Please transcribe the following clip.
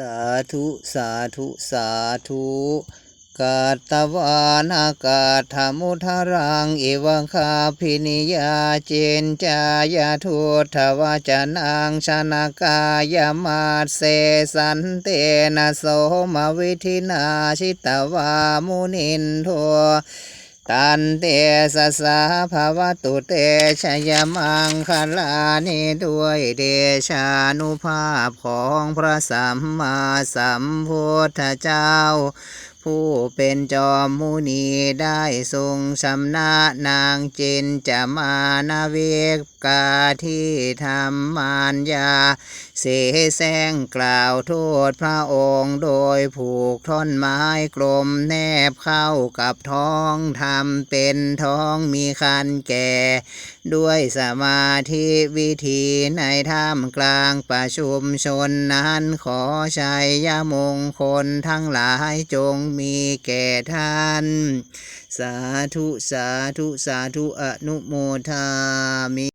สาธุสาธุสาธุกาตวานากาธมุทารังเอวังคาพินิยาเจนจายาทุทวจนังชนากายมาเสสันเตนะโสมวิธินาชิตวามุนินโท ตันเตสสะภาวะตุเตชยมังคลานิด้วยเดชานุภาพของพระสัมมาสัมพุทธเจ้า ผู้เป็นจอมมุนีได้ทรงชำนะนางจินจะมานาเวกกาที่ทำมารยา เสแสงกล่าวโทษพระองค์โดยผูกท่อนไม้กลมแนบเข้ากับท้องทำเป็นท้องมีคันแก่ ด้วยสมาธิวิธีในท่ามกลางประชุมชนนั้นขอชัยยมงคลทั้งหลายจงมีแก่ท่าน สาธุ สาธุ สาธุ อนุโมทามิ